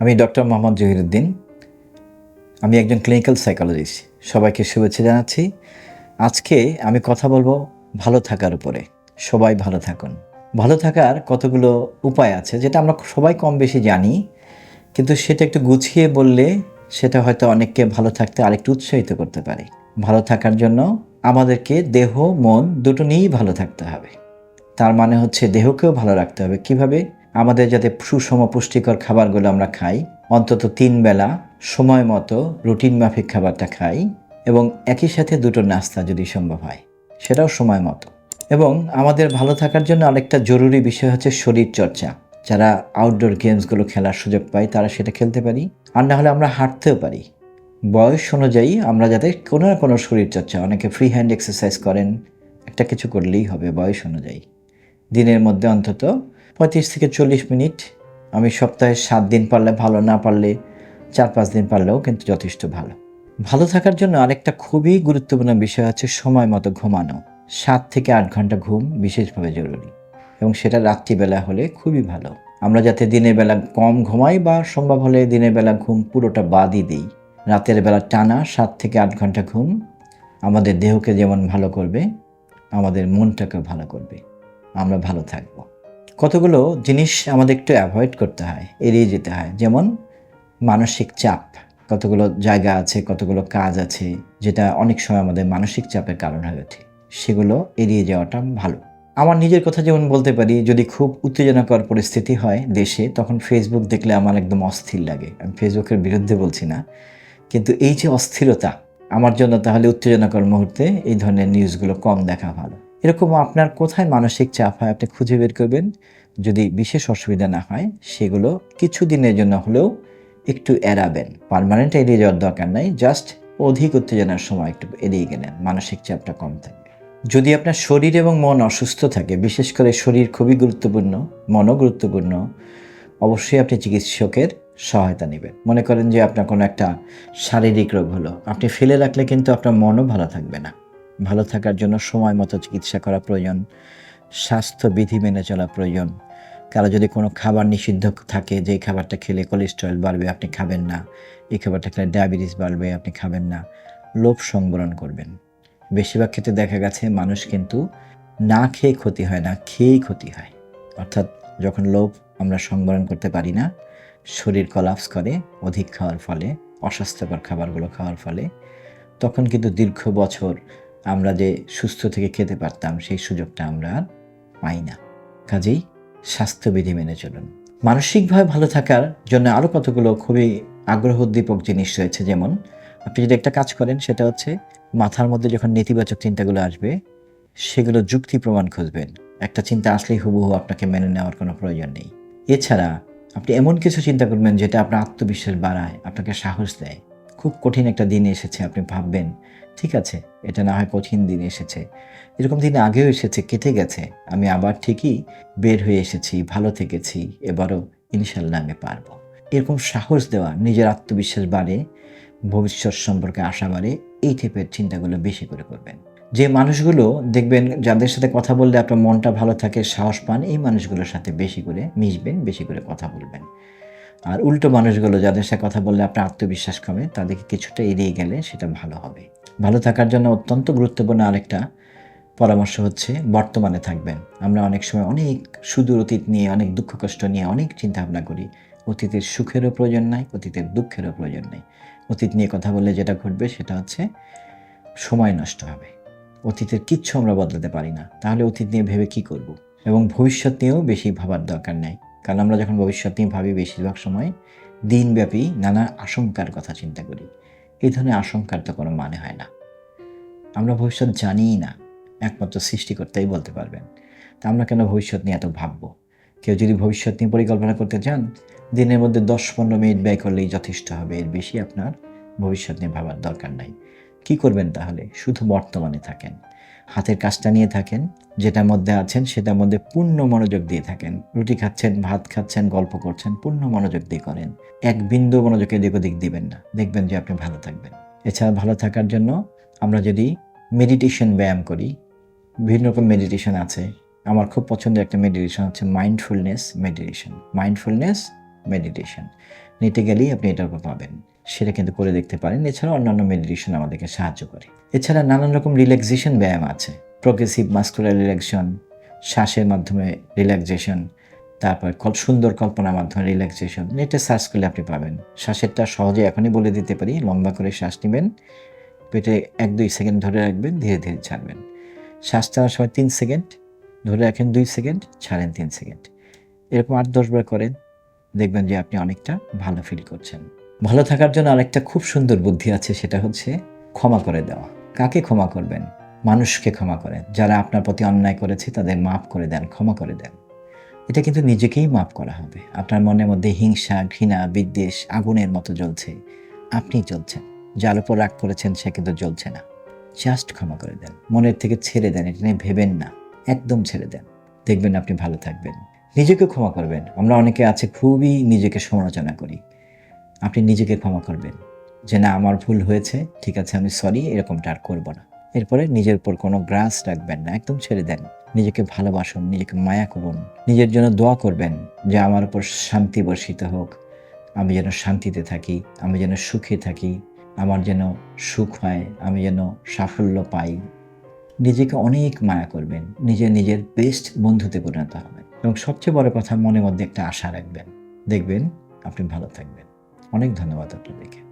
আমি ডক্টর মোহাম্মদ জহিরুদ্দিন। আমি একজন ক্লিনিক্যাল সাইকোলজিস্ট সবাইকে শুভেচ্ছা জানাচ্ছি। আজকে আমি কথা বলব ভালো থাকার উপরে। সবাই ভালো থাকুন। ভালো থাকার কতগুলো উপায় আছে যেটা আমরা সবাই কম বেশি জানি, কিন্তু সেটা একটু গুছিয়ে বললে সেটা হয়তো অনেককে ভালো থাকতে আরেকটু উৎসাহিত করতে পারে। ভালো থাকার জন্য আমাদেরকে দেহ, মন দুটো নিয়েই ভালো থাকতে হবে। তার মানে হচ্ছে দেহকেও ভালো রাখতে হবে। কীভাবে? আমাদের যাতে সুষম পুষ্টিকর খাবারগুলো আমরা খাই, অন্তত তিন বেলা সময় মতো রুটিন মাফিক খাবারটা খাই এবং একই সাথে দুটো নাস্তা যদি সম্ভব হয়, সেটাও সময় মতো। এবং আমাদের ভালো থাকার জন্য আরেকটা জরুরি বিষয় হচ্ছে শরীর চর্চা। যারা আউটডোর গেমসগুলো খেলার সুযোগ পাই তারা সেটা খেলতে পারি। আর না হলে আমরা হাঁটতেও পারি। বয়স অনুযায়ী আমরা যাতে কোনো না কোনো শরীর চর্চা, অনেকে ফ্রি হ্যান্ড এক্সারসাইজ করেন, একটা কিছু করলেই হবে বয়স অনুযায়ী। দিনের মধ্যে অন্তত পঁয়ত্রিশ থেকে চল্লিশ মিনিট। আমি সপ্তাহে সাত দিন পারলে ভালো, না পারলে চার, পাঁচ দিন পারলেও কিন্তু যথেষ্ট ভালো। ভালো থাকার জন্য আরেকটা খুবই গুরুত্বপূর্ণ বিষয় হচ্ছে সময় মতো ঘুমানো। সাত থেকে আট ঘণ্টা ঘুম বিশেষভাবে জরুরি এবং সেটা রাত্রিবেলা হলে খুবই ভালো। আমরা যাতে দিনের বেলা কম ঘুমাই বা সম্ভব হলে দিনের বেলা ঘুম পুরোটা বাদই দিই। রাতের বেলা টানা সাত থেকে আট ঘণ্টা ঘুম আমাদের দেহকে যেমন ভালো করবে, আমাদের মনটাকেও ভালো করবে। আমরা ভালো থাকব। কতগুলো জিনিস আমাদের একটু অ্যাভয়েড করতে হয়, এড়িয়ে যেতে হয়। যেমন মানসিক চাপ, কতগুলো জায়গা আছে, কতগুলো কাজ আছে, যেটা অনেক সময় আমাদের মানসিক চাপের কারণ হয়ে ওঠে, সেগুলো এড়িয়ে যাওয়াটা ভালো। আমার নিজের কথা যেমন বলতে পারি, যদি খুব উত্তেজনাকর পরিস্থিতি হয় দেশে, তখন ফেসবুক দেখলে আমার একদম অস্থির লাগে। আমি ফেসবুকের বিরুদ্ধে বলছি না। কিন্তু এই যে অস্থিরতা, আমার জন্য তাহলে উত্তেজনাকর মুহূর্তে এই ধরনের নিউজগুলো কম দেখা ভালো। এরকম আপনার কোথায় মানসিক চাপ হয় আপনি খুঁজে বের করবেন? যদি বিশেষ অসুবিধা না হয়, সেগুলো কিছু দিনের জন্য হলেও একটু এড়াবেন। পারমানেন্ট এড়িয়ে যাওয়ার দরকার নাই জাস্ট অধিক উত্তেজনার সময় একটু এড়িয়ে গেলেন, মানসিক চাপটা কম থাকে। যদি আপনার শরীর এবং মন অসুস্থ থাকে, বিশেষ করে শরীর খুবই গুরুত্বপূর্ণ, মনও গুরুত্বপূর্ণ, অবশ্যই আপনি চিকিৎসকের সহায়তা নেবেন। মনে করেন যে আপনার কোনো একটা শারীরিক রোগ হলো, আপনি ফেলে রাখলে কিন্তু আপনার মনও ভালো থাকবে না। ভালো থাকার জন্য সময় মতো চিকিৎসা করা প্রয়োজন স্বাস্থ্যবিধি মেনে চলা প্রয়োজন। কারও যদি কোনো খাবার নিষিদ্ধ থাকে, যে খাবারটা খেলে কোলেস্টেরল বাড়বে, আপনি খাবেন না। এই খাবারটা খেলে ডায়াবেটিস বাড়বে, আপনি খাবেন না। লোভ সংবরণ করবেন। বেশিরভাগ ক্ষেত্রে দেখা গেছে মানুষ কিন্তু না খেয়ে ক্ষতি হয় না, খেয়েই ক্ষতি হয়। অর্থাৎ যখন লোভ আমরা সংবরণ করতে পারি না, শরীর কলাপস করে, অধিক খাওয়ার ফলে, অস্বাস্থ্যকর খাবারগুলো খাওয়ার ফলে, তখন কিন্তু দীর্ঘ বছর আমরা যে সুস্থ থেকে খেতে পারতাম, সেই সুযোগটা আমরা আর পাই না। কাজেই স্বাস্থ্যবিধি মেনে চলুন। মানসিকভাবে ভালো থাকার জন্য আরও কতগুলো খুবই আগ্রহ উদ্দীপক জিনিস রয়েছে। যেমন, আপনি যদি একটা কাজ করেন, সেটা হচ্ছে মাথার মধ্যে যখন নেতিবাচক চিন্তাগুলো আসবে, সেগুলো যুক্তি প্রমাণ খুঁজবেন। একটা চিন্তা আসলেই হুবহু আপনাকে মেনে নেওয়ার কোনো প্রয়োজন নেই। এছাড়া আপনি এমন কিছু চিন্তা করবেন, যেটা আপনার আত্মবিশ্বাস বাড়ায়, আপনাকে সাহস দেয়। খুব কঠিন একটা দিন এসেছে, আপনি ভাববেন, ঠিক আছে, এটা না হয় কঠিন দিন এসেছে। এরকম দিন আগেও এসেছে, কেটে গেছে। আমি আবার ঠিকই বের হয়ে এসেছি, ভালো থেকেছি, এবারও ইনশাল্লাহ আমি পারব। এরকম সাহস দেওয়া, নিজের আত্মবিশ্বাস বাড়ে, ভবিষ্যৎ সম্পর্কে আশা বাড়ে, এই টাইপের চিন্তাগুলো বেশি করে করবেন। যে মানুষগুলো দেখবেন, যাদের সাথে কথা বললে আপনার মনটা ভালো থাকে, সাহস পান, এই মানুষগুলোর সাথে বেশি করে মিশবেন, বেশি করে কথা বলবেন। আর উল্টো মানুষগুলো যাদের সাথে কথা বললে আপনার আত্মবিশ্বাস কমে, তাদেরকে কিছুটা এড়িয়ে গেলে সেটা ভালো হবে। ভালো থাকার জন্য অত্যন্ত গুরুত্বপূর্ণ আরেকটা পরামর্শ হচ্ছে, বর্তমানে থাকবেন। আমরা অনেক সময় অনেক সুদূর অতীত নিয়ে, অনেক দুঃখ কষ্ট নিয়ে অনেক চিন্তা ভাবনা করি। অতীতের সুখেরও প্রয়োজন নাই, অতীতের দুঃখেরও প্রয়োজন নেই। অতীত নিয়ে কথা বললে যেটা ঘটবে সেটা হচ্ছে সময় নষ্ট হবে। অতীতের কিচ্ছু আমরা বদলাতে পারি না। তাহলে অতীত নিয়ে ভেবে কি করব? এবং ভবিষ্যৎ নিয়েও বেশি ভাবার দরকার নেই। কারণ আমরা যখন ভবিষ্যৎ নিয়ে ভাবি বেশিরভাগ সময়, দিনব্যাপী নানা আশঙ্কার কথা চিন্তা করি। এই ধরনের আশঙ্কার তো কোনো মানে হয় না। আমরা ভবিষ্যৎ জানিই না, একমাত্র সৃষ্টিকর্তাই বলতে পারবেন। তা আমরা কেন ভবিষ্যৎ নিয়ে এত ভাববো? কেউ যদি ভবিষ্যৎ নিয়ে পরিকল্পনা করতে চান, দিনের মধ্যে দশ পনেরো মিনিট ব্যয় করলেই যথেষ্ট হবে। এর বেশি আপনার ভবিষ্যৎ নিয়ে ভাবার দরকার নাই। কি করবেন তাহলে? শুধু বর্তমানে থাকেন। হাতের কাজটা নিয়ে থাকেন, যেটার মধ্যে আছেন সেটার মধ্যে পূর্ণ মনোযোগ দিয়ে থাকেন। রুটি খাচ্ছেন, ভাত খাচ্ছেন, গল্প করছেন, পূর্ণ মনোযোগ দিয়ে করেন। এক বিন্দু মনোযোগ এদিক ওদিক দিবেন না। দেখবেন যে আপনি ভালো থাকবেন। এছাড়া ভালো থাকার জন্য আমরা যদি মেডিটেশন ব্যায়াম করি বিভিন্ন রকম মেডিটেশন আছে। আমার খুব পছন্দের একটা মেডিটেশন হচ্ছে মাইন্ডফুলনেস মেডিটেশন মাইন্ডফুলনেস মেডিটেশন নিতে গেলেই আপনি এটার উপর পাবেন। সেটা কিন্তু করে দেখতে পারেন। এছাড়া অন্যান্য মেডিটেশন আমাদেরকে সাহায্য করে। এছাড়া নানান রকম রিল্যাক্সেশন ব্যায়াম আছে। প্রোগ্রেসিভ মাস্কুলার রিল্যাক্সন শ্বাসের মাধ্যমে রিল্যাক্সেশন তারপর সুন্দর কল্পনার মাধ্যমে রিল্যাক্সেশন নেটে সার্চ করলে আপনি পাবেন। শ্বাসেরটা সহজে এখনই বলে দিতে পারি, লম্বা করে শ্বাস নেবেন, পেটে এক দুই সেকেন্ড ধরে রাখবেন, ধীরে ধীরে ছাড়বেন। শ্বাস ছাড়ার সময় তিন সেকেন্ড, ধরে রাখেন দুই সেকেন্ড, ছাড়েন তিন সেকেন্ড। এরকম আট দশবার করেন, দেখবেন যে আপনি অনেকটা ভালো ফিল করছেন। ভালো থাকার জন্য আরেকটা খুব সুন্দর বুদ্ধি আছে, সেটা হচ্ছে ক্ষমা করে দেওয়া। কাকে ক্ষমা করবেন? মানুষকে ক্ষমা করেন যারা আপনার প্রতি অন্যায় করেছে, তাদের মাফ করে দেন, ক্ষমা করে দেন। এটা কিন্তু নিজেকেই মাফ করা হবে। আপনার মনের মধ্যে হিংসা, ঘৃণা, বিদ্বেষ, আগুনের মতো জ্বলছে। আপনি জ্বলছেন। যার উপর রাগ করেছেন, সে কিন্তু জ্বলছে না। জাস্ট ক্ষমা করে দেন। মনের থেকে ছেড়ে দেন, এটা নিয়ে ভেবেন না। একদম ছেড়ে দেন। দেখবেন আপনি ভালো থাকবেন। নিজেকে ক্ষমা করবেন। আমরা অনেকে আছে খুবই নিজেকে সমালোচনা করি। আপনি নিজেকে ক্ষমা করবেন। যে না, আমার ভুল হয়েছে, ঠিক আছে, আমি সরি এরকমটা আর করব না। এরপরে নিজের উপর কোনো গ্রাস রাখবেন না, একদম ছেড়ে দেন। নিজেকে ভালোবাসুন, নিজেকে মায়া করুন। নিজের জন্য দোয়া করবেন যে আমার উপর শান্তি বর্ষিত হোক। আমি যেন শান্তিতে থাকি, আমি যেন সুখে থাকি, আমার যেন সুখ হয়, আমি যেন সাফল্য পাই। নিজেকে অনেক মায়া করবেন, নিজে নিজের বেস্ট বন্ধুতে পরিণত হবেন। এবং সবচেয়ে বড় কথা, মনের মধ্যে একটা আশা রাখবেন। দেখবেন আপনি ভালো থাকবেন। অনেক ধন্যবাদ আপনাদেরকে।